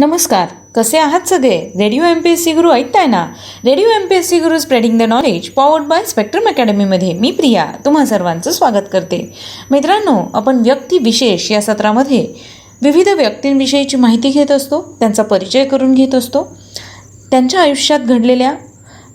नमस्कार. कसे आहात सगळे? Radio M P S C Guru ऐकताय ना? Radio M P S C Guru spreading the knowledge powered by Spectrum अकॅडमीमध्ये मी प्रिया तुम्हा सर्वांचं स्वागत करते. मित्रांनो आपण व्यक्ती विशेष या सत्रामध्ये विविध व्यक्तींविषयीची माहिती घेत असतो त्यांचा परिचय करून घेत असतो. त्यांच्या आयुष्यात घडलेल्या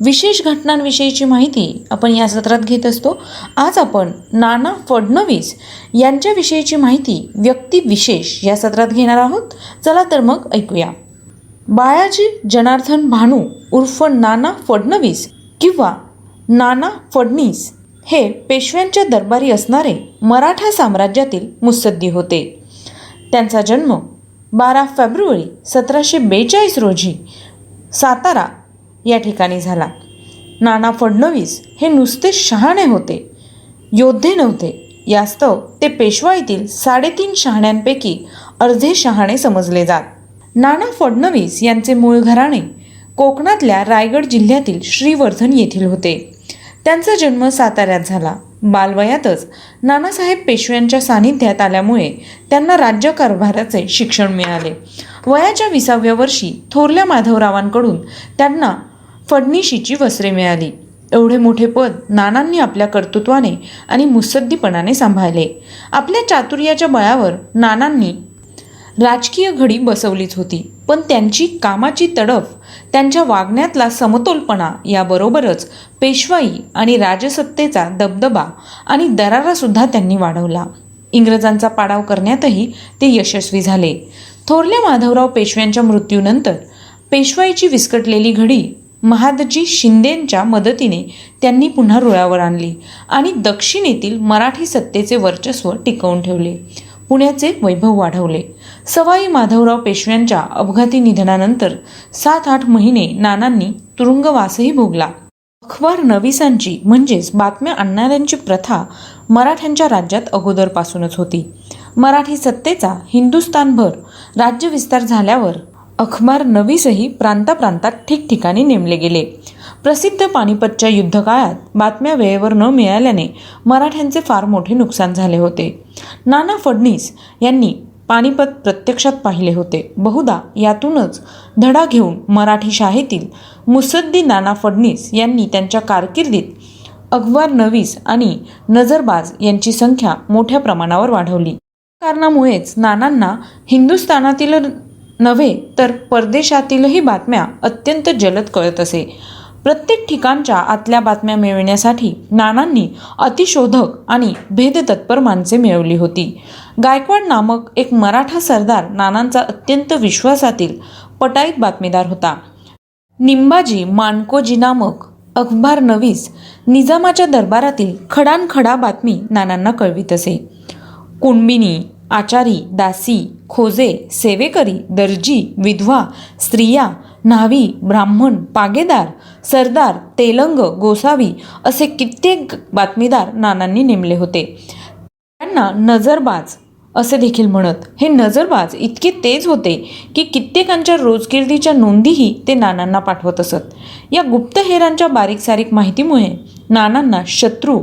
विशेष घटनांविषयीची माहिती आपण या सत्रात घेत असतो. आज आपण नाना फडणवीस यांच्याविषयीची माहिती व्यक्तिविशेष या सत्रात घेणार आहोत. चला तर मग ऐकूया. बाळाजी जनार्दन भानू उर्फ नाना फडणवीस किंवा नाना फडणीस हे पेशव्यांच्या दरबारी असणारे मराठा साम्राज्यातील मुत्सद्दी होते. त्यांचा जन्म बारा फेब्रुवारी सतराशे बेचाळीस रोजी सातारा या ठिकाणी झाला. नाना फडणवीस हे नुसते शहाणे होते. योद्धे नव्हते. यास्तव ते पेशवा येथील साडेतीन शहाण्यांपैकी अर्धे शहाणे समजले जात. नाना फडणवीस यांचे मूळ घराणे कोकणातल्या रायगड जिल्ह्यातील श्रीवर्धन येथील होते. त्यांचा जन्म साताऱ्यात झाला. बालवयातच नानासाहेब पेशव्यांच्या सानिध्यात आल्यामुळे त्यांना राज्यकारभाराचे शिक्षण मिळाले. वयाच्या विसाव्या वर्षी थोरल्या माधवरावांकडून त्यांना फडणीशीची वस्त्रे मिळाली. एवढे मोठे पद नानांनी आपल्या कर्तृत्वाने आणि मुसद्दीपणाने सांभाळले. आपल्या चातुर्याच्या बळावर नानांनी राजकीय घडी बसवलीच होती. पण त्यांची कामाची तडफ त्यांच्या वागण्यातला समतोलपणा याबरोबरच पेशवाई आणि राजसत्तेचा दबदबा आणि दरारासुद्धा त्यांनी वाढवला. इंग्रजांचा पाडाव करण्यातही ते यशस्वी झाले. थोरल्या माधवराव पेशव्यांच्या मृत्यूनंतर पेशवाईची विस्कटलेली घडी महादजी शिंदेंच्या मदतीने त्यांनी पुन्हा रुळावर आणली आणि दक्षिणेतील मराठी सत्तेचे वर्चस्व टिकवून ठेवले. पुण्याचे वैभव वाढवले. सवाई माधवराव पेशव्यांच्या अपघाती निधनानंतर सात आठ महिने नानांनी तुरुंगवासही भोगला. अखबार नविसांची म्हणजेच बातम्या आणणाऱ्यांची प्रथा मराठ्यांच्या राज्यात अगोदरपासूनच होती. मराठी सत्तेचा हिंदुस्थानभर राज्यविस्तार झाल्यावर अखबार नवीसही प्रांताप्रांतात ठिकठिकाणी नेमले गेले. प्रसिद्ध पानिपतच्या युद्धकाळात बातम्या वेळेवर न मिळाल्याने मराठ्यांचे फार मोठे नुकसान झाले होते. नाना फडणीस यांनी पानिपत प्रत्यक्षात पाहिले होते. बहुधा यातूनच धडा घेऊन मराठी शाळेतील मुसद्दी नाना फडणीस यांनी त्यांच्या कारकिर्दीत अखबार नवीस आणि नजरबाज यांची संख्या मोठ्या प्रमाणावर वाढवली. कारणामुळेच नानांना हिंदुस्थानातील नव्हे तर परदेशातीलही बातम्या अत्यंत जलद कळत असे. प्रत्येक ठिकाणच्या आतल्या बातम्या मिळविण्यासाठी नानांनी अतिशोधक आणि भेदतत्पर माणसे मिळवली होती. गायकवाड नामक एक मराठा सरदार नानांचा अत्यंत विश्वासातील पटाईत बातमीदार होता. निंबाजी मानकोजी नामक अखबार नवीस निजामाच्या दरबारातील खडानखडा बातमी नानांना कळवित असे. कुणबिनी आचारी दासी खोजे सेवेकरी दर्जी विधवा स्त्रिया न्हावी ब्राह्मण पागेदार सरदार तेलंग गोसावी असे कित्येक बातमीदार नानांनी नेमले होते. त्यांना नजरबाज असे देखील म्हणत. हे नजरबाज इतके तेज होते की कित्येकांच्या रोजकिर्दीच्या नोंदीही ते नानांना पाठवत असत. या गुप्तहेरांच्या बारीक सारीक माहितीमुळे नानांना शत्रू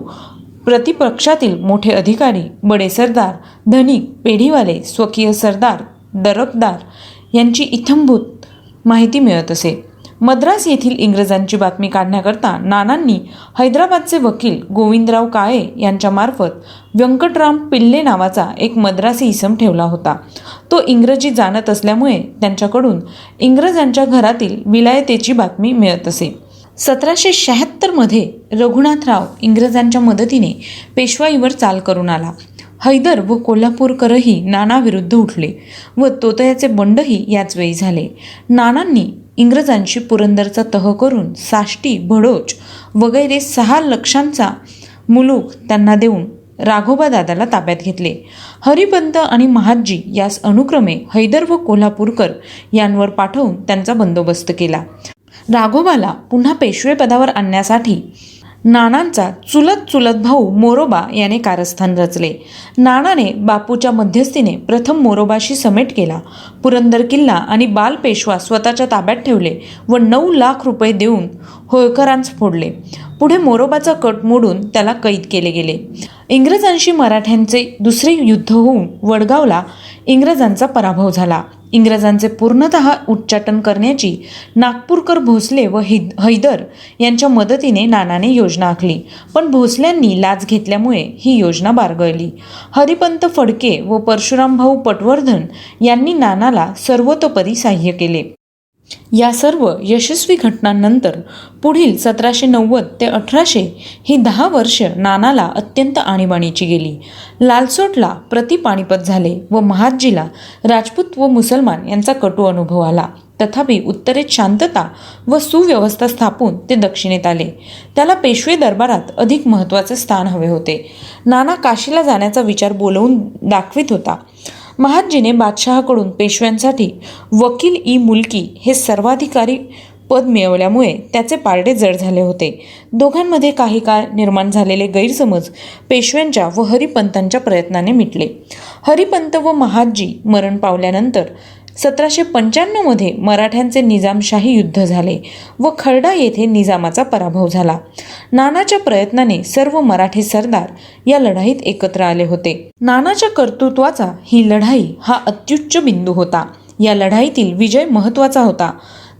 प्रतिपक्षातील मोठे अधिकारी बडे सरदार धनिक पेढीवाले स्वकीय सरदार दरकदार यांची इथंभूत माहिती मिळत असे. मद्रास येथील इंग्रजांची बातमी काढण्याकरता नानांनी हैदराबादचे वकील गोविंदराव काळे यांच्यामार्फत व्यंकटराम पिल्ले नावाचा एक मद्रासी इसम ठेवला होता. तो इंग्रजी जाणत असल्यामुळे त्यांच्याकडून इंग्रजांच्या घरातील विलायतेची बातमी मिळत असे. सतराशे शहात्तरमध्ये रघुनाथराव इंग्रजांच्या मदतीने पेशवाईवर चाल करून आला. हैदर व कोल्हापूरकरही नानाविरुद्ध उठले व तोतयाचे बंडही याच वेळी झाले. नानांनी इंग्रजांशी पुरंदरचा तह करून साष्टी भडोच वगैरे सहा लक्षांचा मुलूक त्यांना देऊन राघोबा दादाला ताब्यात घेतले. हरिपंत आणि महादजी यास अनुक्रमे हैदर व कोल्हापूरकर यांवर पाठवून त्यांचा बंदोबस्त केला. राघोबाला पुन्हा पेशवेपदावर आणण्यासाठी नानांचा चुलत चुलत भाऊ मोरोबा याने कारस्थान रचले. नानाने बापूच्या मध्यस्थीने प्रथम मोरोबाशी समेट केला. पुरंदर किल्ला आणि बाल पेशवा स्वतःच्या ताब्यात ठेवले व नऊ लाख रुपये देऊन होळकरांस फोडले. पुढे मोरोबाचा कट मोडून त्याला कैद केले गेले. इंग्रजांशी मराठ्यांचे दुसरे युद्ध होऊन वडगावला इंग्रजांचा पराभव झाला. इंग्रजांचे पूर्णतः उच्चाटन करण्याची नागपूरकर भोसले व हिद हैदर यांच्या मदतीने नानाने योजना आखली. पण भोसल्यांनी लाच घेतल्यामुळे ही योजना बारगळली. हरिपंत फडके व परशुरामभाऊ पटवर्धन यांनी नानाला सर्वतोपरी सहाय्य केले. या सर्व यशस्वी घटनांनंतर पुढील सतराशे नव्वद ते अठराशे ही दहा वर्ष नानाला अत्यंत आणीबाणीची गेली. लालसोटला प्रतिपाणीपत झाले व महादजीला राजपूत व मुसलमान यांचा कटू अनुभव आला. तथापि उत्तरेत शांतता व सुव्यवस्था स्थापून ते दक्षिणेत आले. त्याला पेशवे दरबारात अधिक महत्त्वाचे स्थान हवे होते. नाना काशीला जाण्याचा विचार बोलवून दाखवित होता. महादजीने बादशहाकडून पेशव्यांसाठी वकील ई मुलकी हे सर्वाधिकारी पद मिळवल्यामुळे त्याचे पारडे जड झाले होते. दोघांमध्ये काही काळ निर्माण झालेले गैरसमज पेशव्यांच्या व हरिपंतांच्या प्रयत्नाने मिटले. हरिपंत व महादजी मरण पावल्यानंतर सतराशे पंच्याण्णवमध्ये मराठ्यांचे निजामशाही युद्ध झाले व खर्डा येथे निजामाचा पराभव झाला. नानाच्या प्रयत्नाने सर्व मराठी सरदार या लढाईत एकत्र आले होते. नानाच्या कर्तृत्वाचा ही लढाई हा अत्युच्च बिंदू होता. या लढाईतील विजय महत्त्वाचा होता.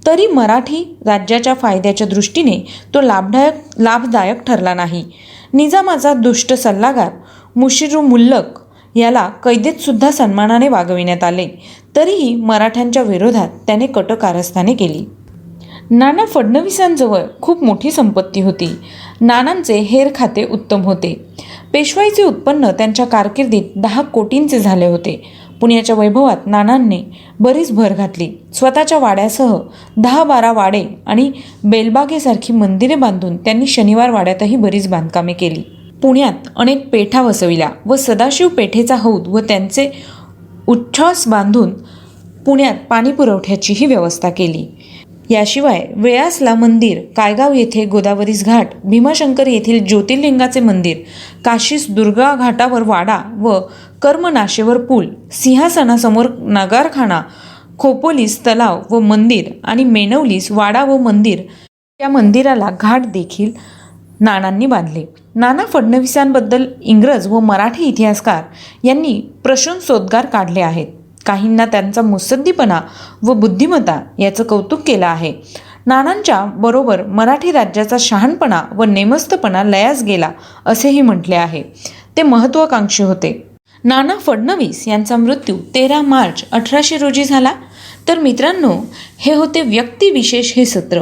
तरी मराठी राज्याच्या फायद्याच्या दृष्टीने तो लाभदायक लाभदायक ठरला नाही. निजामाचा दुष्ट सल्लागार मुशिरू मुल्लक याला कैदेत सुद्धा सन्मानाने वागविण्यात आले. तरीही मराठ्यांच्या विरोधात त्याने कट कारस्थाने केली. नाना फडणवीसांजवळ खूप मोठी संपत्ती होती. नानांचे हेर खाते उत्तम होते. पेशवाईचे उत्पन्न त्यांच्या कारकिर्दीत दहा कोटींचे झाले होते. पुण्याच्या वैभवात नानांनी बरीच भर घातली. स्वतःच्या वाड्यासह दहा बारा वाडे आणि बेलबागेसारखी मंदिरे बांधून त्यांनी शनिवार वाड्यातही बरीच बांधकामे केली. पुण्यात अनेक पेठा वसविल्या व सदाशिव पेठेचा हौद व त्यांचे उच्छ्वास बांधून पुण्यात पाणी पुरवठ्याचीही व्यवस्था केली. याशिवाय वेळासला मंदिर कायगाव येथे गोदावरीस घाट भीमाशंकर येथील ज्योतिर्लिंगाचे मंदिर काशीस दुर्गा घाटावर वाडा व कर्मनाशेवर पूल सिंहासनासमोर नगारखाना खोपोलीस तलाव व मंदिर आणि मेनवलीस वाडा व मंदिर या मंदिराला घाट देखील नानांनी बांधले. नाना फडणवीसांबद्दल इंग्रज व मराठी इतिहासकार यांनी प्रशंसोद्गार काढले आहेत. काहींना त्यांचा मुसद्दीपणा व बुद्धिमत्ता याचं कौतुक केलं आहे. नानांच्या बरोबर मराठी राज्याचा शहाणपणा व नेमस्तपणा लयास गेला असेही म्हटले आहे. ते महत्त्वाकांक्षी होते. नाना फडणवीस यांचा मृत्यू तेरा मार्च अठराशे रोजी झाला. तर मित्रांनो हे होते व्यक्तिविशेष हे सत्र.